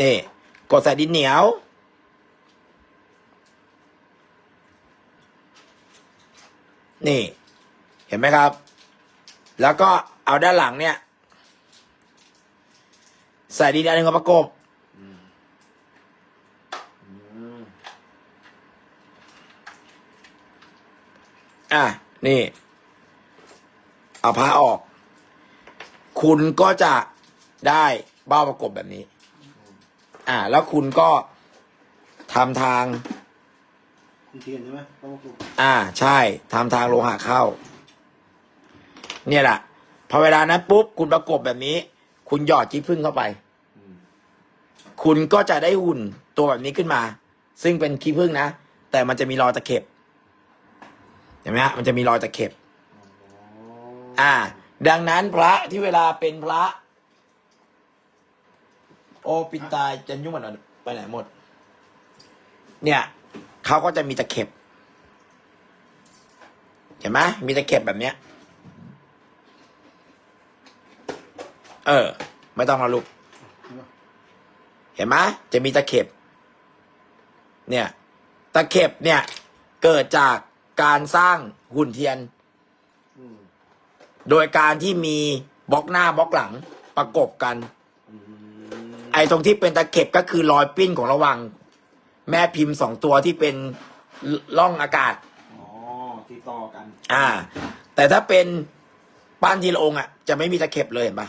นี่กดใส่ดินเหนียว นี่ เห็นไหมครับ แล้วก็เอาด้านหลังเนี่ย ใส่ดินอันหนึงมาประกบอะ นี่ เอาผ้าออก คุณก็จะได้เบ้าประกบแบบนี้ อ่า แล้วคุณก็ทำทาง คุณเทียนใช่ไหมต้องมาปลูกอ่า ใช่ทำทางโลหะเข้า เนี่ยแหละพอเวลานั้นปุ๊บคุณประกบแบบนี้ คุณหยอดจี้พึ่งเข้าไป คุณก็จะได้หุ่นตัวแบบนี้ขึ้นมา ซึ่งเป็นขี้พึ่งนะ แต่มันจะมีรอยตะเข็บเห็นไหมฮะมันจะมีรอยตะเข็บ อ่า ดังนั้นพระที่เวลาเป็นพระ โอปินตายจะยุ่งมันไปไหนหมด เนี่ยเขาก็จะมีตะเข็บ เห็นไหมมีตะเข็บแบบเนี้ย เออ ไม่ต้องมาลูก เห็นไหมจะมีตะเข็บ เนี่ย ตะเข็บเนี่ย เกิดจากการสร้างหุ่นเทียน โดยการที่มีบล็อกหน้าบล็อกหลังประกบกัน ไอ้ตรงที่เป็นตะเข็บก็คือรอยปิ้นของระหว่างแม่พิมพ์สองตัวที่เป็นล่องอากาศ อ๋อที่ต่อกัน อ่า แต่ถ้าเป็นปั้นทีละองค์อะ จะไม่มีตะเข็บเลยเห็นปะ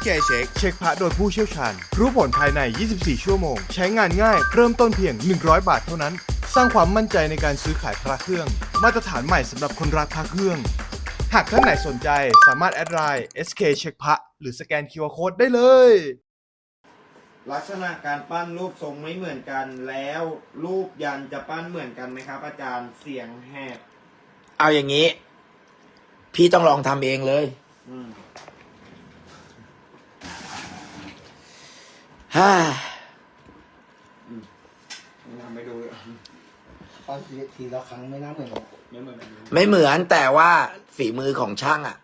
SK Check เช็คพระโดยผู้เชี่ยวชาญ รู้ผลภายใน 24 ชั่วโมง ใช้งานง่าย เริ่มต้นเพียง 100 บาทเท่านั้น สร้างความมั่นใจในการซื้อขายพระเครื่อง มาตรฐานใหม่สำหรับคนรักพระเครื่อง หากท่านไหนสนใจสามารถแอดไลน์ SK เช็คพระหรือสแกน QR Code ได้เลย ลักษณะการปั้นรูปทรงไม่เหมือนกันแล้วรูปยันจะปั้นเหมือนกันไหมครับ อาจารย์เสียงแหบเอาอย่างนี้ พี่ต้องลองทำเองเลย อืม ฮ่าทำไม่ดูเลยปั้นทีทีละครั้งไม่น่าเหมือนกันไม่เหมือนแบบนี้ไม่เหมือนแต่ว่าฝีมือของช่างอะ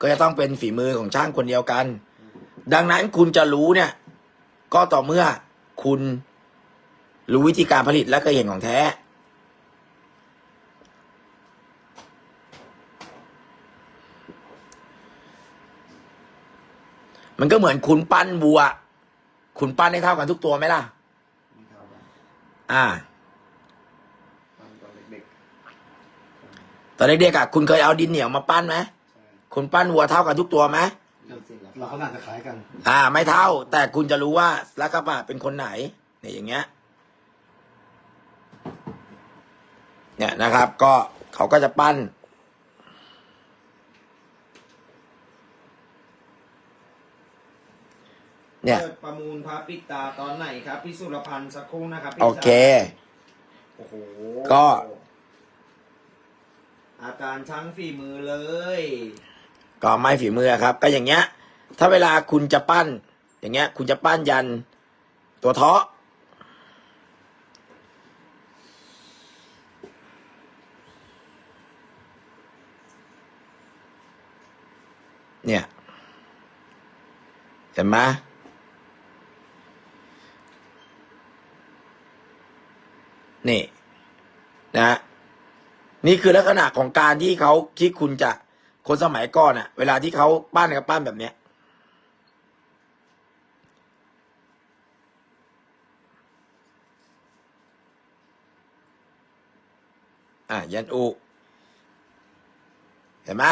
ก็จะต้องเป็นฝีมือของช่างคนเดียวกัน ดังนั้นคุณจะรู้เนี่ย ก็ต่อเมื่อคุณรู้วิธีการผลิตและเคยเห็นของแท้ มันก็เหมือนคุณปั้นวัว คุณปั้นให้เท่ากันทุกตัวไหมล่ะไม่เท่ากันอ่าปั้นตอนเด็กตอนเด็กๆอะคุณเคยเอาดินเหนียวมาปั้นไหมๆใช่คุณปั้นวัวเท่ากันทุกตัวไหมเริ่มศิลเราปะขนาดจะคล้ายกัน อ่า ไม่เท่า แต่คุณจะรู้ว่าลักกะบะเป็นคนไหนเนี่ยอย่างเงี้ย เนี่ยนะครับ ก็เขาก็จะปั้น เนี่ยเปิดประมูลพระปิดตาตอนไหนครับ พี่สุรพันธ์สักครู่นะครับพี่โอเคชายโอ้โหก็ อาการช่างฝีมือเลย ก็ไม่ฝีมือครับ ก็อย่างเงี้ย ถ้าเวลาคุณจะปั้น อย่างเงี้ย คุณจะปั้นยัน ตัวเทาะเนี่ย เห็นไหม นี่นะนี่คือลักษณะของการที่เขาที่คุณจะคนสมัยก่อนอะเวลาที่เขาปั้นกับปั้นแบบเนี้ยอะยันอุเห็นไหม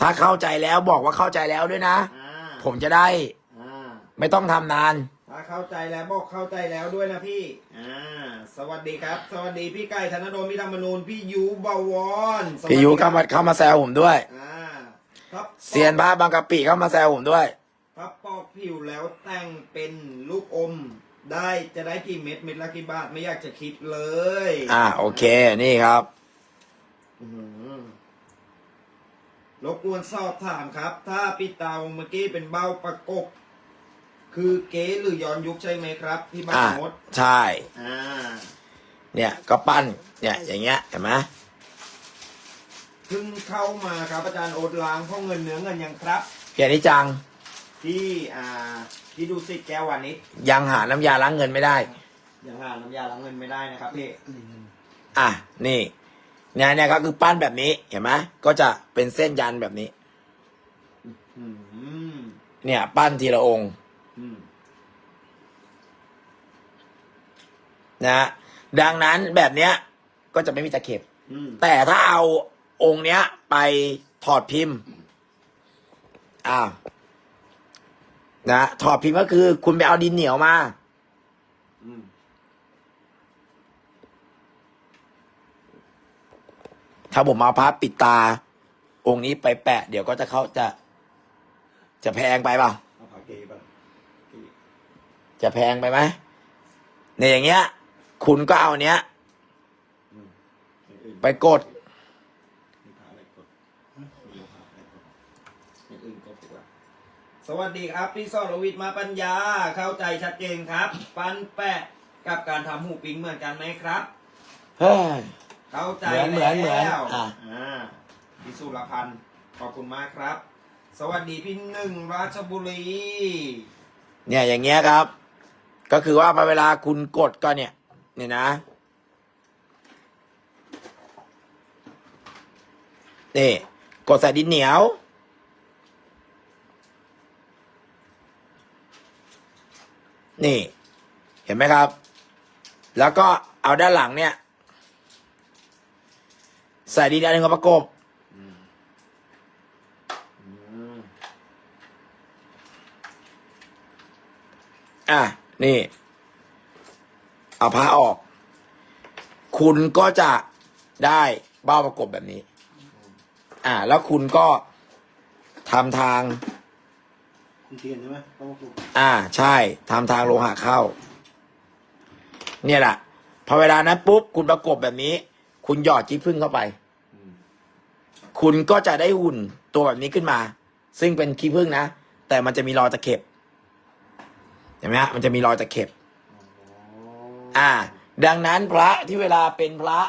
ถ้าเข้าใจแล้วบอกว่าเข้าใจแล้วด้วยนะอ่าผมจะได้อ่าไม่ต้องทำนานถ้าถ้าเข้าใจแล้วบอกเข้าใจแล้วด้วยนะพี่ อ่า สวัสดีครับ สวัสดีพี่ไก่ธนดลพี่ธรรมนูนพี่ยูบวรสวัสดีพี่ยุเข้ามาเข้ามาแซวผมด้วย อ่าครับเซียนบ้าบางกะปิเข้ามาแซวผมด้วยถ้าปอกผิวแล้วแต่งเป็นลูกอม ได้จะได้กี่เม็ดเม็ดละกี่บาทไม่อยากจะคิดเลยอ่าโอเคนี่ครับ อื้อหือรบกวนสอบถามครับ ถ้าปิดตาเมื่อกี้เป็นเบ้าประกบ คือเก๋หรือย้อนยุคใช่ไหมครับที่บ้านอ่ามดใช่ อ่าเนี่ยก็ปั้นเนี่ยอย่างเงี้ยเห็นไหมเพิ่งเข้ามาครับอาจารย์โอดล้างพ่อเงินเนื้อเงินยังครับ เพียนี้จังที่อ่าที่ดูสิแก้ววันนี้ยังหาน้ำยาล้างเงินไม่ได้ ยังหาน้ำยาล้างเงินไม่ได้นะครับพี่อะนี่เนี่ยเนี่ยก็คือปั้นแบบนี้เห็นไหมก็จะเป็นเส้นยันแบบนี้ อืมเนี่ย ปั้นทีละองค์อืม นะฮะดังนั้นแบบเนี้ย ก็จะไม่มีตะเข็บอืมแต่ถ้าเอาองค์เนี้ย ไปถอดพิมพ์อ้าวนะถอดพิมพ์ก็คือ คุณไปเอาดินเหนียวมาอืมถ้าผมเอาพระปิดตา องค์นี้ไปแปะ เดี๋ยวก็จะเข้าจะ จะแพงไปเปล่า เอาผักเกป่ะเก จะแพงไปไหมในอย่างเงี้ย คุณก็เอาเนี้ยอืมอย่างอื่นไปกดมีผ้าอะไรกดมีผ้าอะไรกดอย่างอื่นกดดีกว่าสวัสดีครับ พี่สรวิทย์มาปัญญา เข้าใจชัดเจนครับ ปันแปะกับการทำหูปิงเหมือนกันไหมครับ เฮ้ย เข้าใจเหมือนเหมือนเหมือนแล้วอะ อ่าพี่สุรพันธ์ขอบคุณมากครับ สวัสดีพี่หนึ่งราชบุรี เนี่ยอย่างเงี้ยครับ ก็คือว่าพอเวลาคุณกดก็เนี่ย เนี่ยนะนี่กดใส่ดินเหนียว นี่ เห็นไหมครับ แล้วก็เอาด้านหลังเนี่ย ใส่ดินอันหนึ่งมาประกบอะ นี่ เอาผ้าออก คุณก็จะได้เบ้าประกบแบบนี้ อ่า แล้วคุณก็ทำทาง คุณเทียนใช่ไหมต้องปลูกอ่า ใช่ทำทางโลหะเข้า เนี่ยแหละพอเวลานั้นปุ๊บคุณประกบแบบนี้ คุณหยอดจี้พึ่งเข้าไป คุณก็จะได้หุ่นตัวแบบนี้ขึ้นมา ซึ่งเป็นขี้พึ่งนะ แต่มันจะมีรอยตะเข็บ เห็นไหมฮะมันจะมีรอยตะเข็บ อ่า ดังนั้นพระที่เวลาเป็นพระ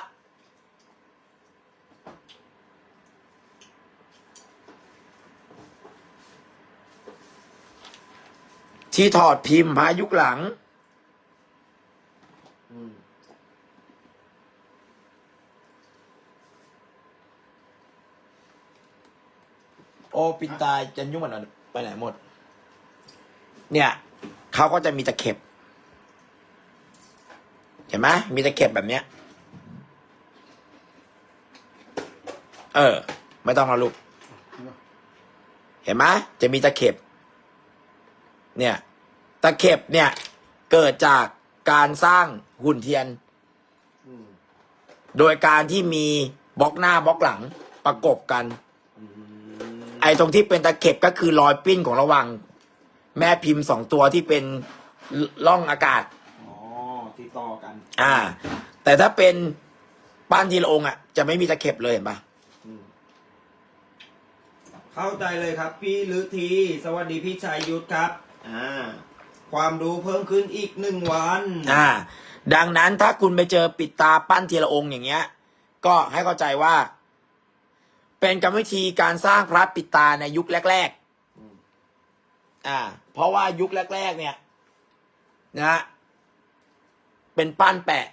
ที่ถอดพิมพ์พระยุคหลังโอปินตายจันยุ่งมันไปไหนหมด เนี่ย เขาก็จะมีตะเข็บ เห็นไหมมีตะเข็บแบบเนี้ย เออ ไม่ต้องมาลูก เห็นไหมจะมีตะเข็บ เนี่ย ตะเข็บเนี่ย เกิดจากการสร้างหุ่นเทียน โดยการที่มีบล็อกหน้าบล็อกหลังประกบกัน ไอ้ตรงที่เป็นตะเข็บก็คือรอยปิ้นของระหว่าง แม่พิมพ์สองตัวที่เป็นล่องอากาศ อ๋อที่ต่อกัน อ่า แต่ถ้าเป็นป้านทีละองค์อะ จะไม่มีตะเข็บเลยเห็นปะอืมเข้าใจเลยครับ พี่ลือที สวัสดีพี่ชายยุทธครับ อ่า ความรู้เพิ่มขึ้นอีกหนึ่งวัน อ่า ดังนั้นถ้าคุณไปเจอปิดตาปั้นทีละองค์อย่างเงี้ย ก็ให้เข้าใจว่า เป็นกรรมวิธีการสร้างพระปิดตาในยุคแรกอืมๆ อ่า เพราะว่ายุคแรก ๆ เนี่ยนะฮะเป็นปั้นแปะ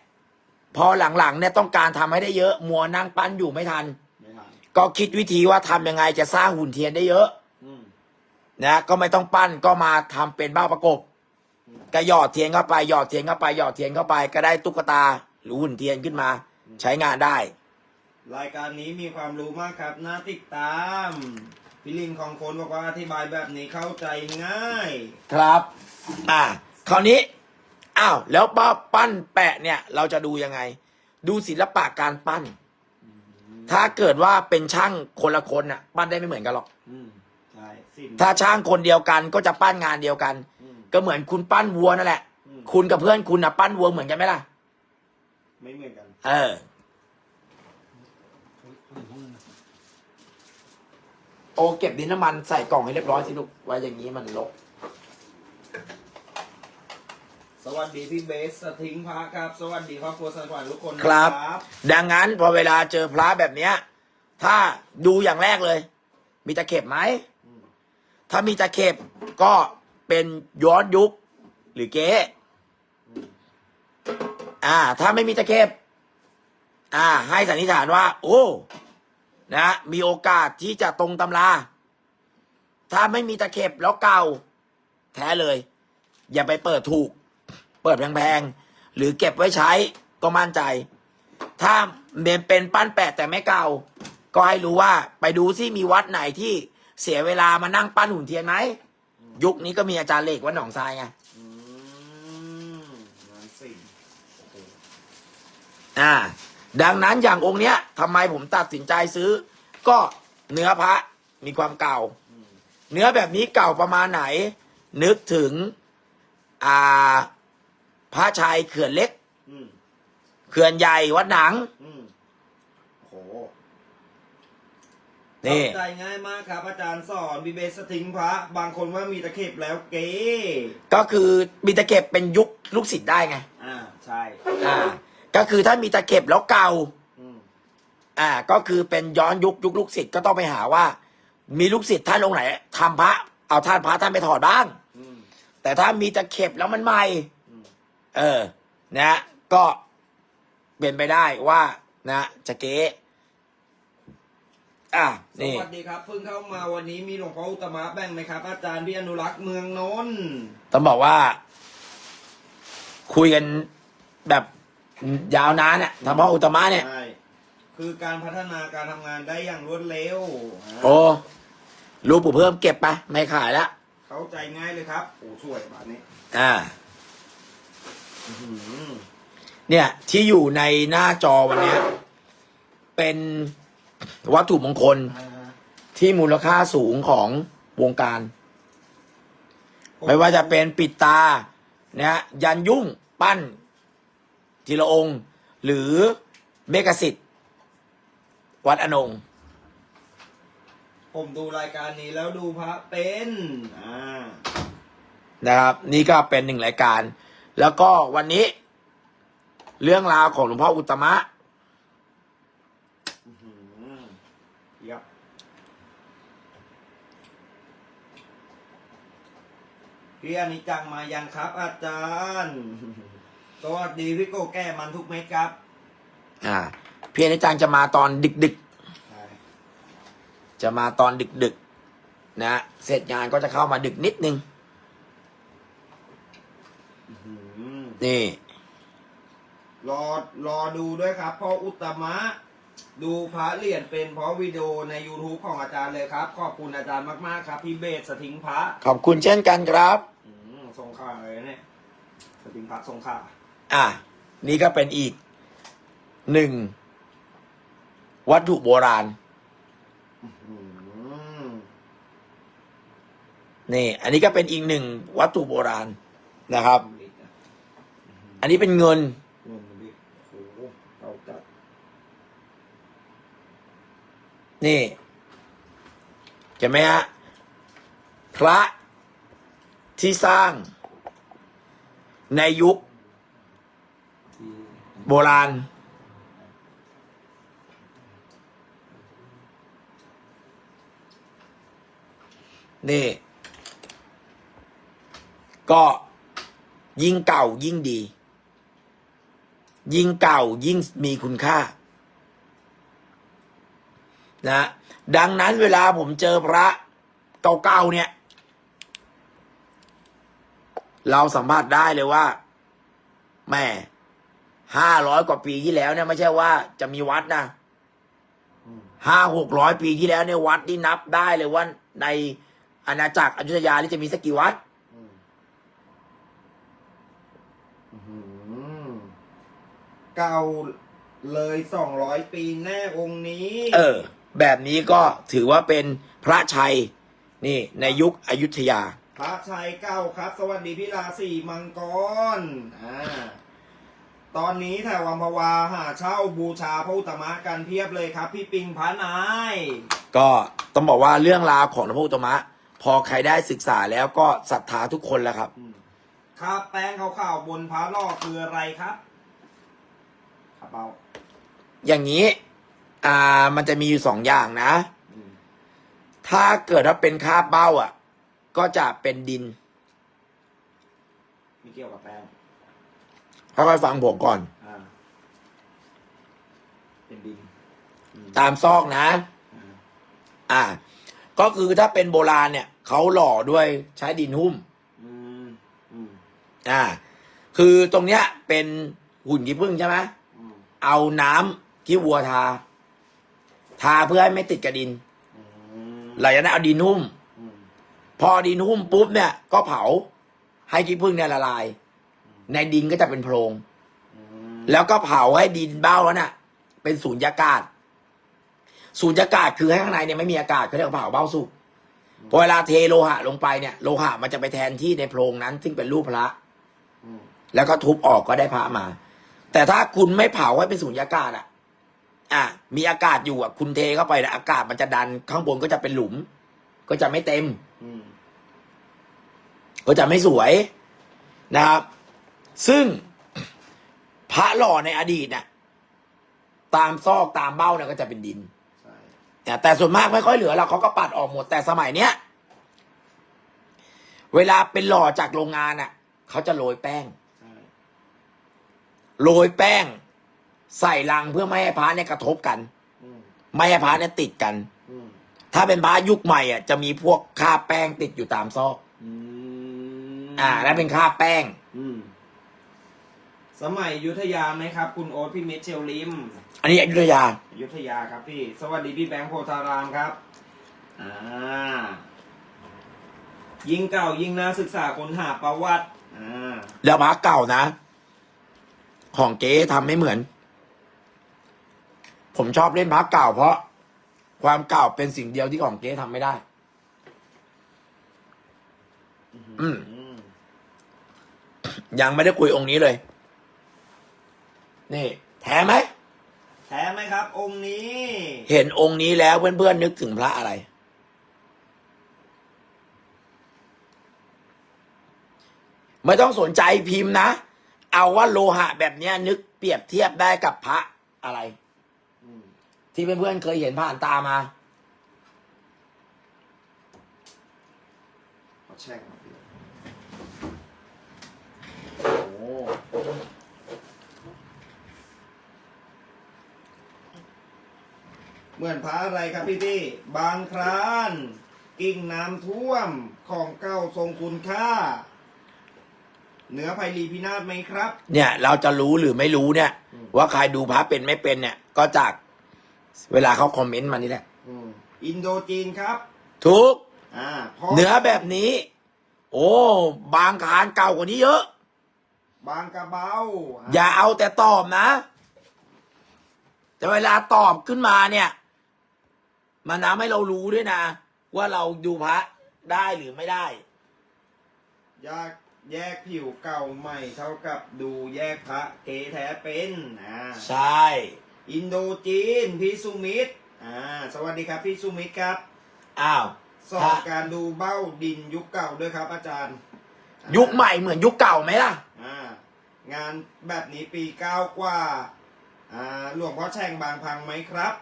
พอหลังๆเนี่ยต้องการทำให้ได้เยอะ มัวนั่งปั้นอยู่ไม่ทันไม่ทันก็คิดวิธีว่าทำยังไงจะสร้างหุ่นเทียนได้เยอะอืมนะ ก็ไม่ต้องปั้นก็มาทำเป็นบ้าประกบก็หยอดเทียนเข้าไปหยอดเทียนเข้าไปหยอดเทียนเข้าไป ก็ได้ตุ๊กตาหรือหุ่นเทียนขึ้นมา ใช้งานได้ รายการนี้มีความรู้มากครับน่าติดตาม พี่ลิงของคนบอกว่าอธิบายแบบนี้เข้าใจง่าย ครับ อ่าคราวนี้ อ้าว แล้วป้าปั้นแปะเนี่ย เราจะดูยังไง ดูศิลปะการปั้น ถ้าเกิดว่าเป็นช่างคนละคนน่ะ ปั้นได้ไม่เหมือนกันหรอก อืมใช่สินถ้าช่างคนเดียวกันก็จะปั้นงานเดียวกัน อืมก็เหมือนคุณปั้นวัวนั่นแหละ อืมคุณกับเพื่อนคุณน่ะปั้นวัวเหมือนกันไหมล่ะ ไม่เหมือนกัน เออ โอเก็บดินน้ำมันใส่กล่องให้เรียบร้อยสิลูกไว้อย่างนี้มันลก สวัสดีพี่เบสสถิงพระครับ สวัสดีครอบครัวสันขวัญทุกคนครับนะดังนั้นพอเวลาเจอพระแบบเนี้ย ถ้าดูอย่างแรกเลย มีตะเข็บไหมถ้ามีตะเข็บก็เป็นย้อนยุคหรือเก๊อ่า ถ้าไม่มีตะเข็บอ่า ให้สันนิษฐานว่า โอ้ นะมีโอกาสที่จะตรงตำรา ถ้าไม่มีตะเข็บแล้วเก่า แท้เลย อย่าไปเปิดถูก เปิดแพงๆหรือเก็บไว้ใช้ก็มั่นใจ ถ้าเมนเป็นปั้นแปะแต่ไม่เก่า ก็ให้รู้ว่าไปดูซิมีวัดไหนที่เสียเวลามานั่งปั้นหุ่นเทียนไหมยุคนี้ก็มีอาจารย์เหล็กวัดหนองทรายไงอืมงานสินโอ้โหอ่า ดังนั้นอย่างองค์เนี้ยทำไมผมตัดสินใจซื้อ ก็เนื้อพระมีความเก่า เนื้อแบบนี้เก่าประมาณไหน นึกถึงอ่าพระชัยเขื่อนเล็ก อืมเขื่อนใหญ่วัดหนัง อืมโหนี่ เข้าใจง่ายมากครับ อาจารย์สอนพี่เบสสถิงพระ บางคนว่ามีตะเข็บแล้วเก๋ก็คือมีตะเข็บเป็นยุคลูกศิษย์ได้ไง อ่า ใช่ อ่า ก็คือถ้ามีตะเข็บแล้วเก่าอืมอ่า ก็คือเป็นย้อนยุคยุคลูกศิษย์ก็ต้องไปหาว่า มีลูกศิษย์ท่านองค์ไหนทำพระ เอาท่านพระท่านไปถอดบ้างอืมแต่ถ้ามีตะเข็บแล้วมันใหม่อืมเออ นะ ก็เป็นไปได้ว่า นะจะเก๊อะสนี่วัสดีครับเพิ่งเข้ามาวันนี้มีหลวงพ่ออุตตมะแบ่งไหมครับ อาจารย์พี่อนุรักษ์เมืองนนท์ต้องบอกว่า คุยกันแบบ ยาวนานเนี่ยทำพ่ออุตตมะเนี่ย ใช่คือการพัฒนาการทำงานได้อย่างรวดเร็วอ่าโอ้รูปปู่เพิ่มเก็บไป ไม่ขายแล้วเข้าใจง่ายเลยครับโอ้สวยแบบนี้อ่า อื้อหือเนี่ย ที่อยู่ในหน้าจอวันเนี้ย เป็นวัตถุมงคลอ่าฮะที่มูลค่าสูงของวงการ ไม่ว่าจะเป็นปิดตานะฮะยันยุ่ง ปั้น ทีละองค์ หรือเมกสิทธิ์วัดอนงผมดูรายการนี้แล้วดูพระเป็นอ่านะครับ นี่ก็เป็นหนึ่งรายการ แล้วก็วันนี้ เรื่องราวของหลวงพ่ออุตตมะ อื้อหือเยับพี่อนิจจังมายังครับอาจารย์ สวัสดีพี่โกแก้มันทุกเม็ดครับอ่าเพียรอาจารย์จะมาตอนดึกใช่ๆจะมาตอนดึกๆนะเสร็จงานก็จะเข้ามาดึกนิดนึง อื้อหือนี่ รอรอดูด้วยครับเพ่ออุตตมะ ดูพระเหรียญเป็นเพราะวิดีโอใน YouTube ของอาจารย์เลยครับ ขอบคุณอาจารย์มากๆครับพี่เบสสถิงพระขอบคุณเช่นกันครับ อืมทรงข่าเลยเนี่ยสถิงพระทรงข่า อะ นี่ก็เป็นอีกหนึ่งวัตถุโบราณอืมนี่ อันนี้ก็เป็นอีกหนึ่งวัตถุโบราณนะครับ อันนี้เป็นเงินเงินมันดิโอ้โหเอาจัดนี่เห็นไหมฮะ พระที่สร้างในยุค โบราณ นี่ ก็ยิ่งเก่ายิ่งดี ยิ่งเก่ายิ่งมีคุณค่า นะ ดังนั้นเวลาผมเจอพระเก่าๆเนี่ย เราสัมผัสได้เลยว่า แม่ ห้าร้อยกว่าปีที่แล้วเนี่ยไม่ใช่ว่าจะมีวัดนะห้าหกร้อยปีที่แล้วเนี่ยวัดนี่นับได้เลยว่าในอาณาจักรอยุธยานี่จะมีสักกี่วัดอืมหือเก่าเลยสองร้อยปีแน่องค์นี้ เออ แบบนี้ก็ถือว่าเป็นพระชัย นี่ในยุคอยุธยา พระชัยเก้าครับ สวัสดีพี่ราศีมังกรอ่า ตอนนี้แถวอัมพวาหาเช่าบูชาพระอุตตมะกันเพียบเลยครับ พี่ปิงพระนาย ก็ต้องบอกว่าเรื่องราวของพระพุทธมะ พอใครได้ศึกษาแล้วก็ศรัทธาทุกคนแล้วครับ ครับแป้งขาวๆบนพระล่อคืออะไรครับครับเปาอย่างนี้ อ่ามันจะมีอยู่สองอย่างนะถ้าเกิดว่าเป็นคาบเบ้าอะ ก็จะเป็นดิน ไม่เกี่ยวกับแป้ง ค่อยๆฟังผมก่อน อ่าเป็นดินตามซอกนะ อ่าอ่า ก็คือถ้าเป็นโบราณเนี่ยเขาหล่อด้วยใช้ดินหุ้ม อืมอืมอ่า คือตรงเนี้ยเป็นหุ่นขี้ผึ้งใช่ไหมอืมเอาน้ำที่วัวทา ทาเพื่อให้ไม่ติดกระดินอืมหลังจากนั้นเอาดินหุ้ม อืมพอดินหุ้มปุ๊บเนี่ย ก็เผาให้ขี้ผึ้งเนี่ยละลาย ในดินก็จะเป็นโพรง แล้วก็เผาให้ดินเบ้าแล้วน่ะ เป็นสูญญากาศ สูญญากาศคือให้ข้างในเนี่ยไม่มีอากาศเขาเรียกว่าเผาเบ้าสุกพอเวลาเทโลหะลงไปเนี่ยโลหะมันจะไปแทนที่ในโพรงนั้น ซึ่งเป็นรูปพระแล้วก็ทุบออกก็ได้พระมา แต่ถ้าคุณไม่เผาให้เป็นสูญญากาศอะ อะ มีอากาศอยู่อะ คุณเทเข้าไปแล้วอากาศมันจะดันข้างบนก็จะเป็นหลุม ก็จะไม่เต็มอืมก็จะไม่สวยนะครับ ซึ่งพระหล่อในอดีตน่ะ ตามซอกตามเบ้าเนี่ยก็จะเป็นดินใช่แต่แต่ส่วนมากไม่ค่อยเหลือเราเขาก็ปัดออกหมดแต่สมัยเนี้ยเวลาเป็นหล่อจากโรงงานอะเขาจะโรยแป้งใช่โรยแป้ง ใส่ลังเพื่อไม่ให้พระเนี่ยกระทบกันอืมไม่ให้พระเนี่ยติดกันอืมถ้าเป็นพระยุคใหม่อะจะมีพวกคราบแป้งติดอยู่ตามซอกอืมอ่านั่นเป็นคราบแป้ง อืม สมัยอยุธยาไหมครับ คุณโอ๊ตพี่มิตรเชลลิมอันนี้อยุธยา อยุธยาครับพี่ สวัสดีพี่แบงค์โพธารามครับ อ่า ยิ่งเก่ายิ่งน่าศึกษาค้นหาประวัติ อ่า แล้วพระเก่านะ ของเจ๊ทำไม่เหมือน ผมชอบเล่นพระเก่าเพราะ ความเก่าเป็นสิ่งเดียวที่ของเจ๊ทำไม่ได้ อืมอืมยังไม่ได้คุยองค์นี้เลย นี่แท้ไหมแท้ไหมครับ องค์นี้ เห็นองค์นี้แล้วเพื่อนๆนึกถึงพระอะไร ไม่ต้องสนใจพิมพ์นะ เอาว่าโลหะแบบเนี้ย นึกเปรียบเทียบได้กับพระอะไรอืมที่เพื่อนๆเคยเห็นผ่านตามาขอแช่งหน่อยพี่โอ้โห เหมือนพระอะไรครับพี่พี่ๆบางครานกิ่งน้ำท่วมของเก่าทรงคุณค่า เหนือภัยรีพินาศไหมครับ เนี่ยเราจะรู้หรือไม่รู้เนี่ยอืมว่าใครดูพระเป็นไม่เป็นเนี่ย ก็จากเวลาเขาคอมเมนต์มานี่แหละอืมอินโดจีนครับ ทุกอ่าพอเนื้อแบบนี้ โอ้ บางคานเก่ากว่านี้เยอะ บางกระเบาอย่าเอาแต่ตอบนะ แต่เวลาตอบขึ้นมาเนี่ย มันทำให้เรารู้ด้วยนะ ว่าเราดูพระได้หรือไม่ได้แยกแยกผิวเก่าใหม่เท่ากับดูแยกพระเกแท้เป็นอ่าใช่ อินโดจีนพี่สุมิตรอ่าสวัสดีครับพี่สุมิตรครับ อ้าว สอพระนการดูเบ้าดินยุคเก่าด้วยครับ อาจารย์ยุคใหม่เหมือนยุคเก่าไหมล่ะ อ่างานแบบนี้ปีเก้ากว่าอ่าหลวงพ่อแช่งบางพังไหมครับ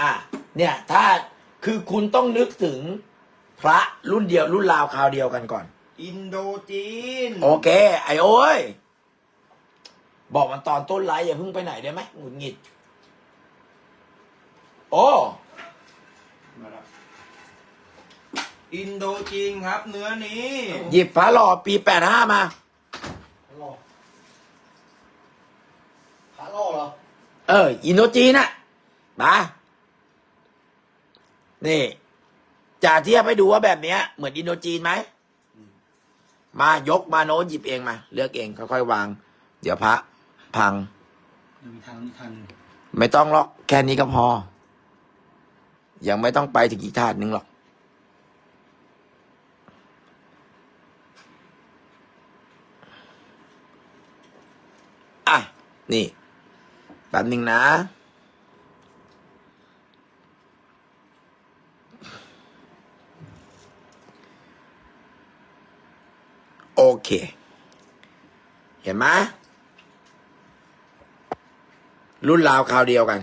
อะ เนี่ยถ้าคือคุณต้องนึกถึงพระรุ่นเดียวรุ่นราวคราวเดียวกันก่อน อินโดจีน โอเค ไอโอ้ย บอกมันตอนต้นไลฟ์อย่าเพิ่งไปไหนได้ไหมหงุดหงิด โอ้มาแล้วอินโดจีนครับ เนื้อนี้ หยิบพระหล่อปีแปดห้ามาหล่อขาหล่อเหรอ เอออินโดจีนน่ะมา นี่จะเทียบให้ดูว่าแบบเนี้ย เหมือนอินโดจีนไหมมายกมาโน้ตหยิบเองมา เลือกเองค่อยๆวาง เดี๋ยวพระพังยังมีทางนี้ทางหนึ่งไม่ต้องหรอกแค่นี้ก็พอ ยังไม่ต้องไปถึงอีกถาดนึงหรอก อะ นี่แป๊บหนึ่งนะ เค เห็นไหมรุ่นราวคราวเดียวกัน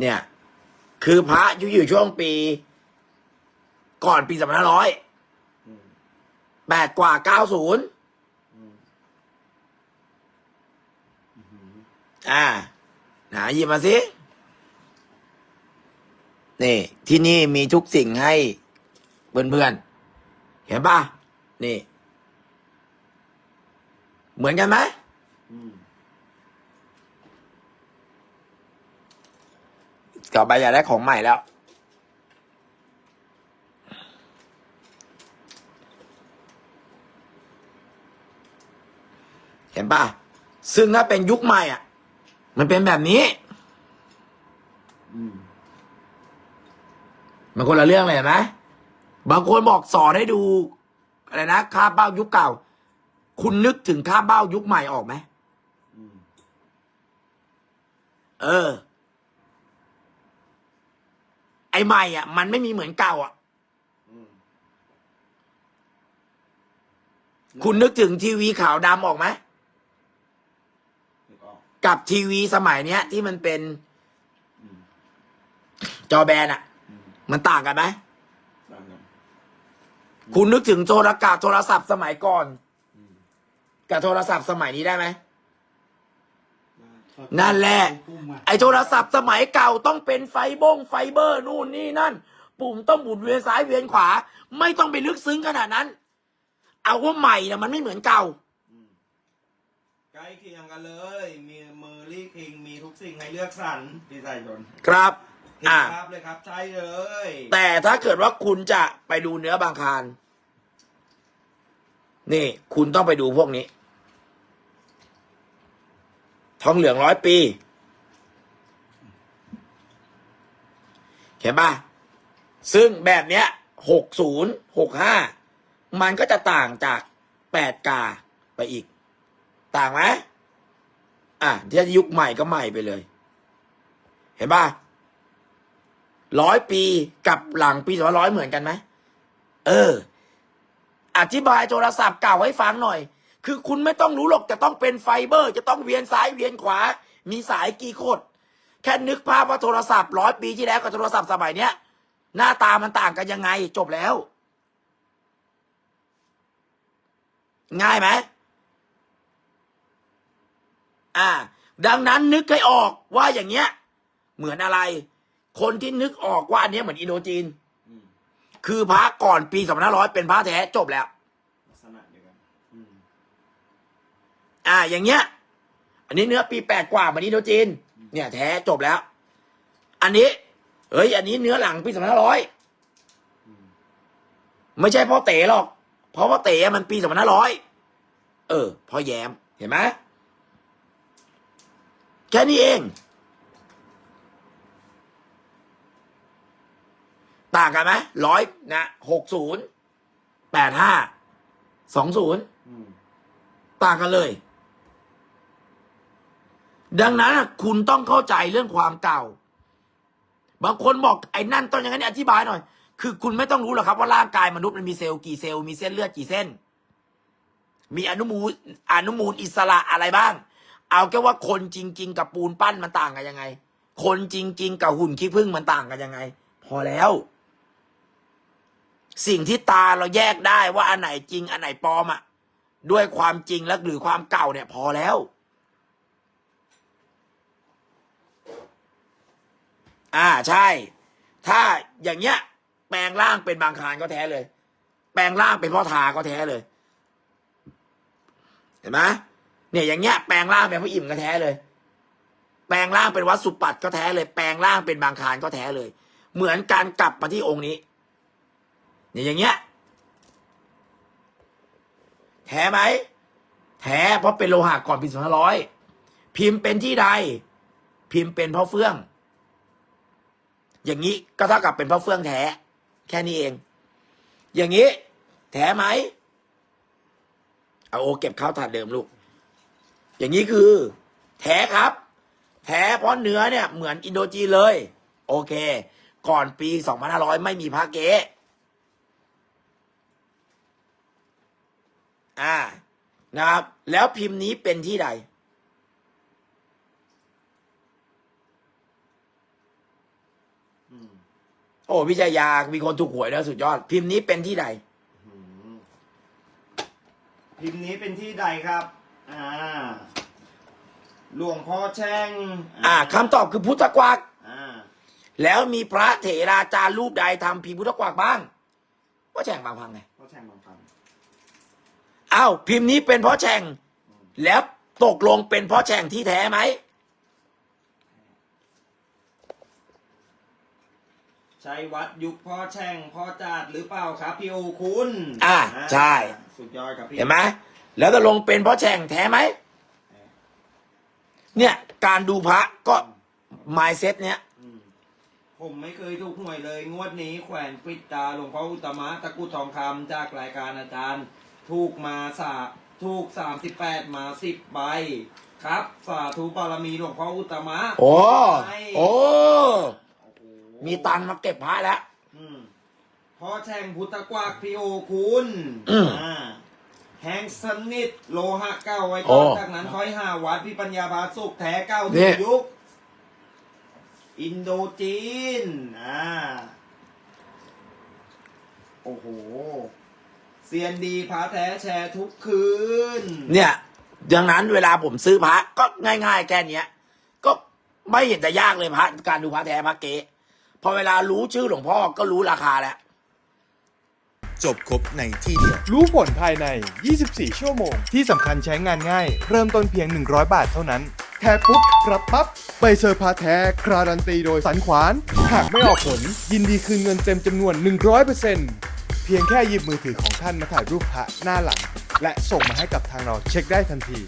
เนี่ย คือพระอยู่อยู่ช่วงปี ก่อนปีสองพันห้าร้อยแปดกว่าเก้าศูนย์อ่าหาหยิบมาสิ นี่ ที่นี่มีทุกสิ่งให้ เพื่อนๆ เห็นป่ะ นี่ เหมือนกันไหมต่อไปอยากได้ของใหม่แล้ว เห็นป่ะ ซึ่งถ้าเป็นยุคใหม่อะ มันเป็นแบบนี้มันคนละเรื่องเลยเห็นไหม บางคนบอกสอนให้ดูอะไรนะค่าเบ้ายุคเก่า คุณนึกถึงค่าเบ้ายุคใหม่ออกไหมเออ ไอใหม่อะ มันไม่มีเหมือนเก่าอะคุณนึกถึงทีวีขาวดำออกไหมนึกออกกับทีวีสมัยเนี้ย ที่มันเป็นอืมจอแบนอะอืมมันต่างกันไหมตามนั้น คุณนึกถึงโทรกาศโทรศัพท์สมัยก่อน กับโทรศัพท์สมัยนี้ได้ไหม นั่นแหละปุ่มอะไอโทรศัพท์สมัยเก่าต้องเป็นไฟบงไฟเบอร์นู่นนี่นั่น ปุ่มต้องหมุนเวียนซ้ายเวียนขวา ไม่ต้องไปลึกซึ้งขนาดนั้น เอาว่าใหม่นะมันไม่เหมือนเก่าใกล้เคียงกันเลย มีเมอร์ลี่คิงมีทุกสิ่งให้เลือกสรรพี่สายชนครับเห็นอ่าภาพเลยครับใช่เลย แต่ถ้าเกิดว่าคุณจะไปดูเนื้อบางคาร นี่ คุณต้องไปดูพวกนี้ ทองเหลืองร้อยปี เห็นป่ะซึ่งแบบเนี้ยหกศูนย์หกห้ามันก็จะต่างจากแปดกาไปอีก ต่างไหมอะที่ยุคใหม่ก็ใหม่ไปเลย เห็นป่ะร้อยปีกับหลังปีสองร้อยเหมือนกันไหมเออ อธิบายโทรศัพท์เก่าให้ฟังหน่อย คือคุณไม่ต้องรู้หรอกจะต้องเป็นไฟเบอร์ จะต้องเวียนซ้ายเวียนขวา มีสายกี่ขดแค่นึกภาพว่าโทรศัพท์ร้อยปีที่แล้วกับโทรศัพท์สมัยเนี้ย หน้าตามันต่างกันยังไง จบแล้ว ง่ายไหมอ่า ดังนั้นนึกให้ออกว่าอย่างเงี้ย เหมือนอะไร คนที่นึกออกว่าอันเนี้ยเหมือนอินโดจีน คือพระก่อนปีสองพันห้าร้อยเป็นพระแท้จบแล้ว ลักษณะเดียวกันอืมอ่า อย่างเงี้ย อันนี้เนื้อปีแปดกว่าเหมือนอินโดจีน เนี่ย แท้จบแล้ว อันนี้ เฮ้ย อันนี้เนื้อหลังปีสองพันห้าร้อยไม่ใช่เพ่อเต๋หรอก เพราะว่าเต๋มันปีสองพันห้าร้อยเออพ่อแย้มเห็นไหมแค่นี้เอง ต่างกันไหมร้อยนะหกศูนย์แปดห้าสองศูนย์อืมต่างกันเลย ดังนั้นน่ะคุณต้องเข้าใจเรื่องความเก่า บางคนบอกไอ้นั่นต้องอย่างนั้นอธิบายหน่อย คือคุณไม่ต้องรู้หรอกครับว่าร่างกายมนุษย์มันมีเซลล์กี่เซลล์มีเส้นเลือดกี่เส้น มีอนุมูลอนุมูลอิสระอะไรบ้าง เอาแค่ว่าคนจริง ๆ กับปูนปั้นมันต่างกันยังไง คนจริง ๆ กับหุ่นขี้ผึ้งมันต่างกันยังไง พอแล้ว สิ่งที่ตาเราแยกได้ว่าอันไหนจริง อันไหนปลอมอะด้วยความจริงและหรือความเก่าเนี่ยพอแล้ว อ่าใช่ ถ้าอย่างเงี้ย แปลงร่างเป็นบางคารก็แท้เลย แปลงร่างเป็นพ่อทาก็แท้เลย เห็นไหมเนี่ยอย่างเงี้ยแปลงร่างเป็นพระอิ่มก็แท้เลย แปลงร่างเป็นวัดสุปัตก็แท้เลย แปลงร่างเป็นบางคารก็แท้เลย เหมือนการกลับมาที่องค์นี้ เนี่ยอย่างเงี้ยแท้ไหมแท้เพราะเป็นโลหะก่อนปีสองพันร้อยพิมพ์เป็นที่ใด พิมพ์เป็นเพราะเฟื่อง อย่างนี้ก็เท่ากับเป็นเพราะเฟื่องแท้แค่นี้เอง อย่างนี้ แท้ไหมเอาโอเก็บข้าวถาดเดิมลูก อย่างนี้คือ แท้ครับ แท้เพราะเนื้อเนี่ยเหมือนอินโดจีเลย โอเค ก่อนปี 2500 ไม่มีพระเก๊ อ่านะครับ แล้วพิมพ์นี้เป็นที่ใดอืมโอ้พิจยา มีคนถูกหวยแล้วสุดยอด พิมพ์นี้เป็นที่ใดอืมพิมพ์นี้เป็นที่ใดครับ อ่า หลวงพ่อแช่งอ่าคำตอบคือพุทธกวักอ่า แล้วมีพระเถราจารย์รูปใดทำพิมพ์พุทธกวักบ้างพ่อแฉ่งบางพังไงพ่อแช่งบางค อ้าวพิมพ์นี้เป็นเพ่อแฉ่งแล้วตกลงเป็นเพ่อแฉ่งที่แท้ไหมำใช้วัดยุคพ่อแช่งพ่อจาดหรือเปล่าครับพี่โอคุณอ่าใช่ สุดยอดครับพี่เห็นไหมแล้วตกลงเป็นเพ่อแฉ่งแท้ไหมเนี่ยการดูพระก็มายเซ็ตเนี้ยอืมผมไม่เคยถูกหวยเลย งวดนี้แขวนปิดตาหลวงพ่ออุตตมะตะกรุดทองคำจากรายการอาจารย์ ถูกมาสาถูกสามสิบแปดมาสิบใบครับ สาธุบารมีหลวงพ่ออุตตมะโอ้ใช่โอ้โอ้โหมีตังค์มาเก็บพระแล้ว อืมพ่อแช่งพุทธกวักพี่โอคุณอืมอ่าแห้งสนิทโลหะเก้าไว้โอ้ก่อนจากนั้นค่อยหาวัดพี่ปัญญาบาสุกแท้เก้าเนี่ ถึงยยุค อินโดจีน อ่า โอ้โหเซียนดีพระแท้แชร์ทุกคืน เนี่ย ดังนั้นเวลาผมซื้อพระก็ง่าย ๆ แค่เนี้ย ก็ไม่เห็นจะยากเลยพระการดูพระแท้พระเก๊พอเวลารู้ชื่อหลวงพ่อก็รู้ราคาแล้ว จบครบในที่เดียว รู้ผลภายใน 24 ชั่วโมง ที่สำคัญใช้งานง่าย เริ่มต้นเพียง 100 บาทเท่านั้น แท้ปุ๊บรับปั๊บใบเซอร์พาแท้การันตีโดยสันขวาน หากไม่ออกผล ยินดีคืนเงินเต็มจำนวน 100% เพียงแค่หยิบมือถือของท่านมาถ่ายรูปพระหน้าหลัง และส่งมาให้กับทางเราเช็คได้ทันที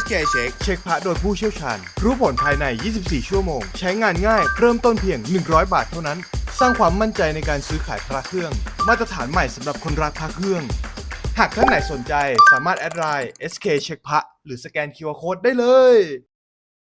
SK Check เช็คพระโดยผู้เชี่ยวชาญ รู้ผลภายใน 24 ชั่วโมง ใช้งานง่าย เริ่มต้นเพียง 100 บาทเท่านั้น สร้างความมั่นใจในการซื้อขายพระเครื่อง มาตรฐานใหม่สำหรับคนรักพระเครื่อง หากท่านไหนสนใจสามารถแอดไลน์ SK เช็คพระหรือสแกน QR Code ได้เลย